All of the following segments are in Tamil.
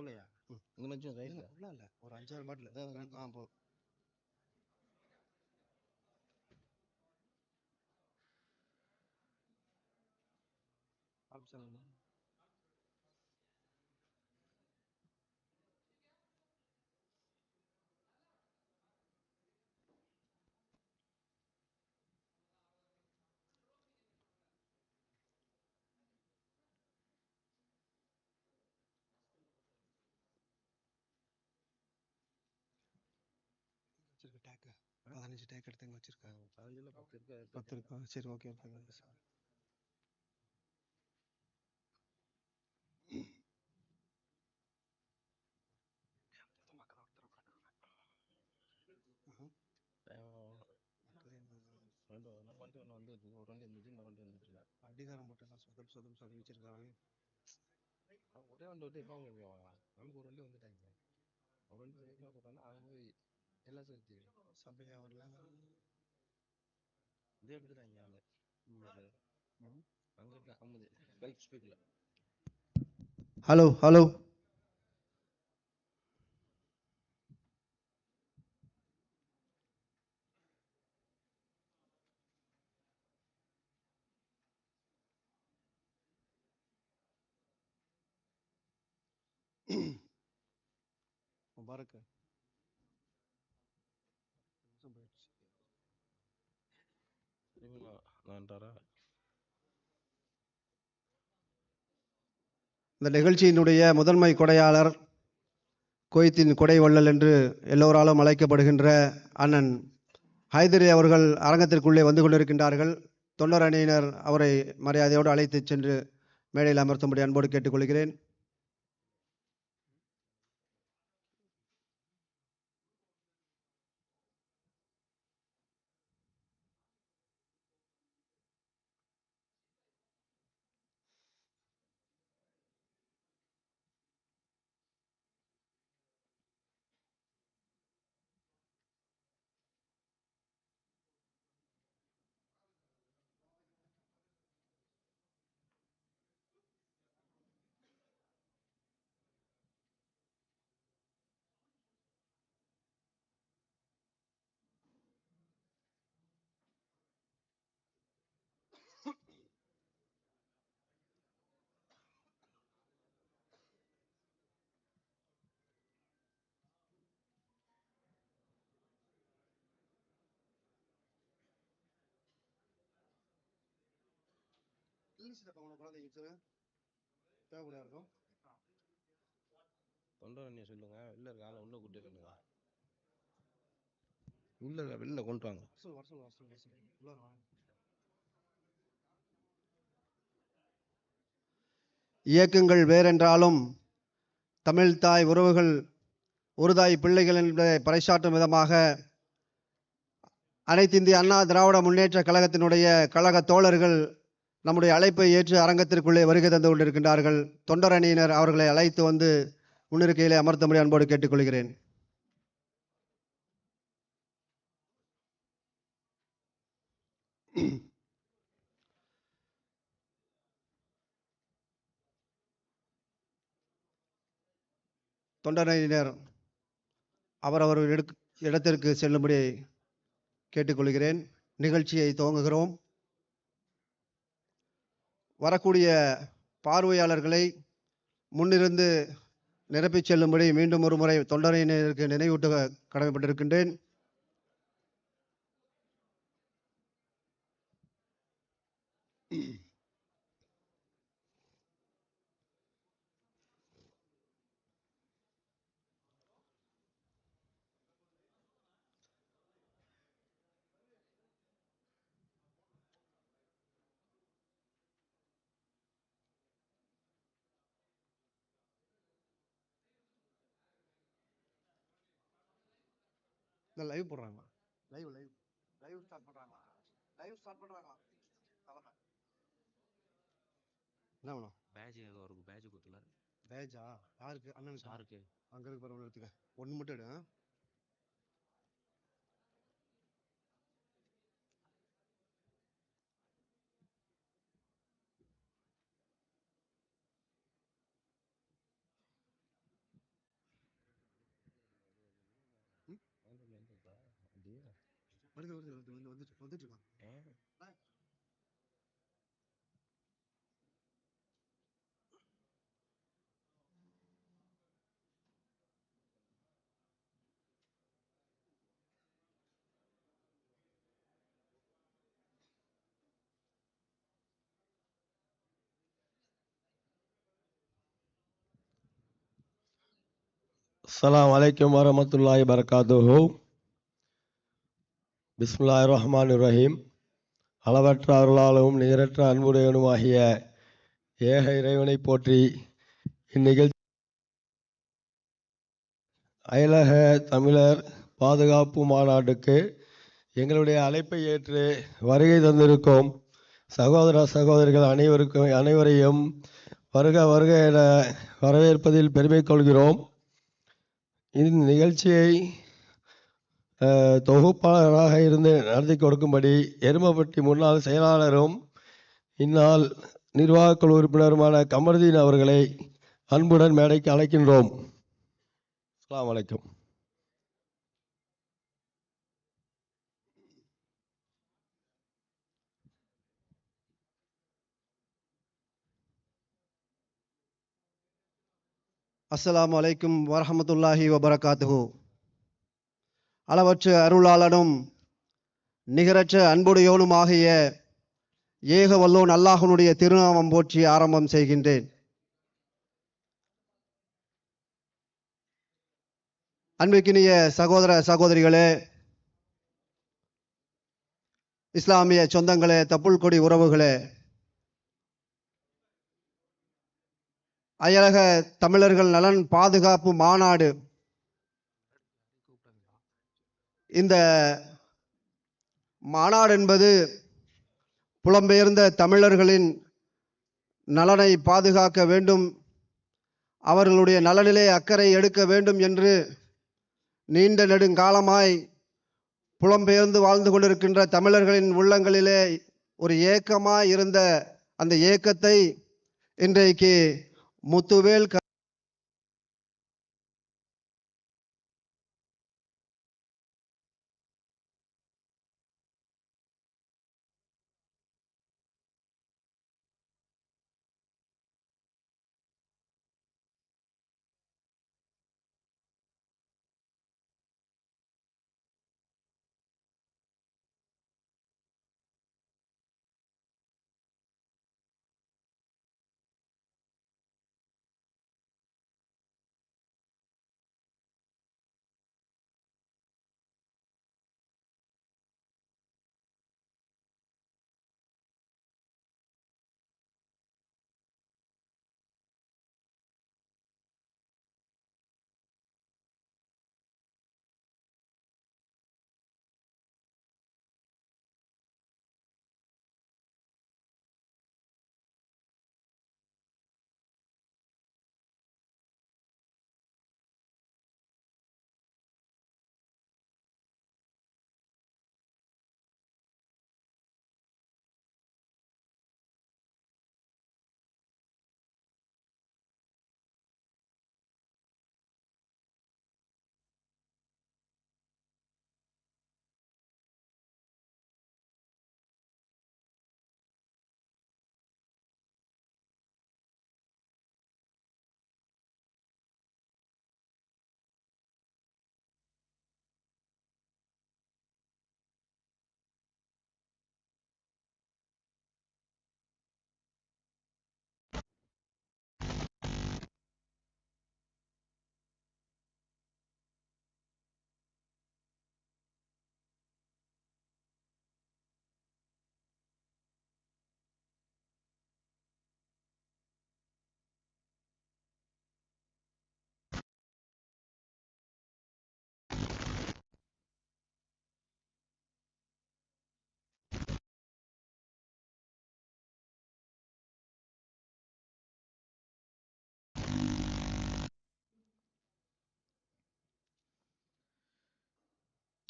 இதுக்குள்ளயா. இந்த மச்சும் இல்ல ரைட்ல ஃபுல்லா இல்ல ஒரு அஞ்சாறு பாட்டில் ஆ போ. ஆப்ஷன் பதினஞ்சு டேக் எடுத்து வச்சிருக்காங்க. பதினஞ்சுல பத்து இருக்கா? பத்து இருக்கா? சரி ஓகே ஓகே சார் வந்து அடிகாரம் போட்டெல்லாம் சொதம் சொதம் சொதம் வச்சிருக்காங்க. ஒரே வண்டி விட்டு இப்போ நமக்கு ஒரு வண்டி வந்துட்டாங்க. ஒரு வண்டி வேகமாக போட்டாங்கன்னா அவங்க எல்லாம் சேர்த்து சபையா வரல. இதே எடுத்துட்டாங்க அவங்க அங்கே. இருக்க? அம்மது பைக் ஸ்பீக்கில் ஹலோ ஹலோ முபாரக். நிமிஷம் இந்த நிகழ்ச்சியினுடைய முதன்மை கொடையாளர் கோயத்தின் கொடை வள்ளல் என்று எல்லோராலும் அழைக்கப்படுகின்ற அண்ணன் ஹைதரி அவர்கள் அரங்கத்திற்குள்ளே வந்து கொண்டிருக்கின்றார்கள். தொண்டர் அணியினர் அவரை மரியாதையோடு அழைத்துச் சென்று மேடையில் அமர்த்தும்படி அன்போடு கேட்டுக்கொள்கிறேன். தேவைப்படியா இருக்கும். தொண்டர் அண்ணியை சொல்லுங்க. வெளில இருக்க ஆளை உள்ள கூட்டி சொல்லுங்க உள்ள இருக்க? வெளில கொண்டு வாங்க. சொல்லு வர சொல்லு வர சொல்லு வர சொல்லு. உள்ள வாங்க இயக்கங்கள் வேறென்றாலும் தமிழ் தாய் உறவுகள் ஒரு தாய் பிள்ளைகள் என்பதை பறைசாற்றும் விதமாக அனைத்திந்திய அண்ணா திராவிட முன்னேற்ற கழகத்தினுடைய கழக தோழர்கள் நம்முடைய அழைப்பை ஏற்று அரங்கத்திற்குள்ளே வருகை தந்து கொண்டிருக்கின்றார்கள். தொண்டர் அணியினர் அவர்களை அழைத்து வந்து முன்னிருக்கையிலே அமர்த்தும்படி அன்போடு கேட்டுக்கொள்கிறேன். தொண்டரையினர் அவரவர் எடுக்- இடத்திற்கு செல்லும்படி கேட்டுக்கொள்கிறேன். நிகழ்ச்சியை துவங்குகிறோம். வரக்கூடிய பார்வையாளர்களை முன்னிருந்து நிரப்பிச் செல்லும்படி மீண்டும் ஒரு முறை தொண்டரையினருக்கு நினைவூட்ட கடமைப்பட்டிருக்கின்றேன். இந்த லைவ் போடுறாங்க லைவ் லைவ் லைவ் ஸ்டார்ட் பண்றாங்க லைவ் ஸ்டார்ட் பண்றாங்க என்ன வேணும்? பேட்ச் அவருக்கு? பேட்ச் கொடுத்துல பேஜா யாருக்கு? அண்ணனுக்கு? சாருக்கு அங்க இருக்கு பாரு ஒண்ணு எடுத்துக்க. ஒண்ணு மட்டும் எடு வருது வருது வருது வந்து வந்துட்டு வந்துட்டு இருக்கான் ஆ. அஸ்ஸலாமு அலைக்கும் வரமத்துல்லாஹி வரகாத்துஹு ரஹ்மான் ரஹீம் அளவற்ற அருளாலும் நிகரற்ற அன்புடையனுமாகிய ஏக இறைவனை போற்றி இந்நிகழ்ச்சி அயலக தமிழர் பாதுகாப்பு மாநாட்டுக்கு எங்களுடைய அழைப்பை ஏற்று வருகை தந்திருக்கும். சகோதர சகோதரிகள் அனைவருக்கும் அனைவரையும் வருக வருக என வரவேற்பதில் பெருமை கொள்கிறோம். இந்த நிகழ்ச்சியை தொகுப்பாளராக இருந்து நடத்தி கொடுக்கும்படி எருமப்பட்டி முன்னாள் செயலாளரும் இந்நாள் நிர்வாகக்குழு உறுப்பினருமான கமருதீன் அவர்களை அன்புடன் மேடைக்கு அழைக்கின்றோம். அலாம் அலைக்கும். அஸ்ஸலாமு அலைக்கும் வரமத்துல்லாஹி வபரகாத்து அளவற்ற அருளாளனும் நிகரற்ற அன்புடையோனுமாகிய ஏக வல்லோன் அல்லாஹனுடைய திருநாமம் போற்றி ஆரம்பம் செய்கின்றேன். அன்பிற்கினிய சகோதர சகோதரிகளே இஸ்லாமிய சொந்தங்களே தப்புள் கொடி உறவுகளே அயலக தமிழர்கள் நலன் பாதுகாப்பு மாநாடு இந்த மாநாடு என்பது புலம்பெயர்ந்த தமிழர்களின் நலனை பாதுகாக்க வேண்டும் அவர்களுடைய நலனிலே அக்கறை எடுக்க வேண்டும் என்று நீண்ட நெடுங்காலமாய் புலம்பெயர்ந்து வாழ்ந்து கொண்டிருக்கின்ற தமிழர்களின் உள்ளங்களிலே ஒரு ஏக்கமாய் இருந்த அந்த ஏக்கத்தை இன்றைக்கு முத்துவேல்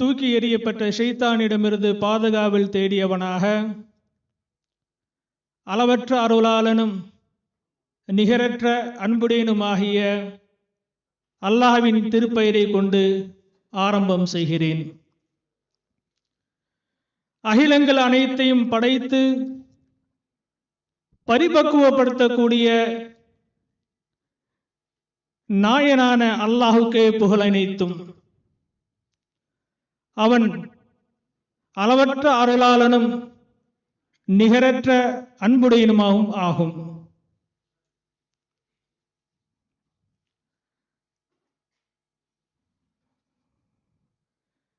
தூக்கி எறியப்பட்ட ஷைத்தானிடமிருந்து பாதுகாவல் தேடியவனாக. அளவற்ற அருளாளனும் நிகரற்ற அன்புடேனுமாகிய அல்லாஹ்வின் திருப்பெயரை கொண்டு ஆரம்பம் செய்கிறேன். அகிலங்கள் அனைத்தையும் படைத்து பரிபக்குவப்படுத்தக்கூடிய நாயனான அல்லாஹுக்கே புகழனைத்தும் அவன் அளவற்ற அருளாளனும் நிகரற்ற அன்புடையனுமாகவும் ஆகும்.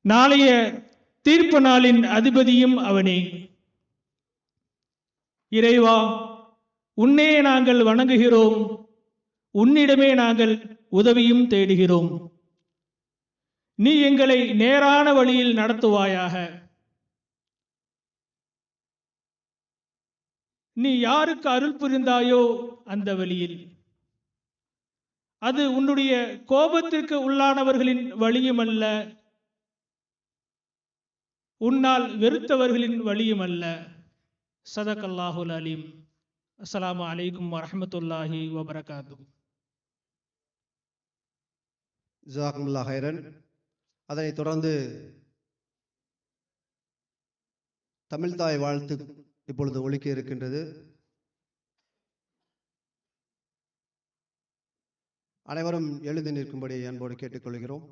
நாளைய தீர்ப்பு நாளின் அதிபதியும் அவனே. இறைவா உன்னே நாங்கள் வணங்குகிறோம். உன்னிடமே நாங்கள் உதவியும் தேடுகிறோம். நீ எங்களை நேரான வழியில் நடத்துவாயாக. நீ யாருக்கு அருள் புரிந்தாயோ அந்த வழியில். அது உன்னுடைய கோபத்திற்கு உள்ளானவர்களின் வழியும் அல்ல உன்னால் வெறுத்தவர்களின் வழியும் அல்ல சதகல்லாஹுல் அலீம். அஸ்ஸலாமு அலைக்கும் வரமத்துல்லாஹி வபரகாத்து ஜாகமுல்லா ஹைரன் அதனைத் தொடர்ந்து தமிழ்தாய் வாழ்த்து இப்பொழுது ஒழிக்க இருக்கின்றது. அனைவரும் எழுதி நிற்கும்படி அன்போடு கேட்டுக்கொள்கிறோம்.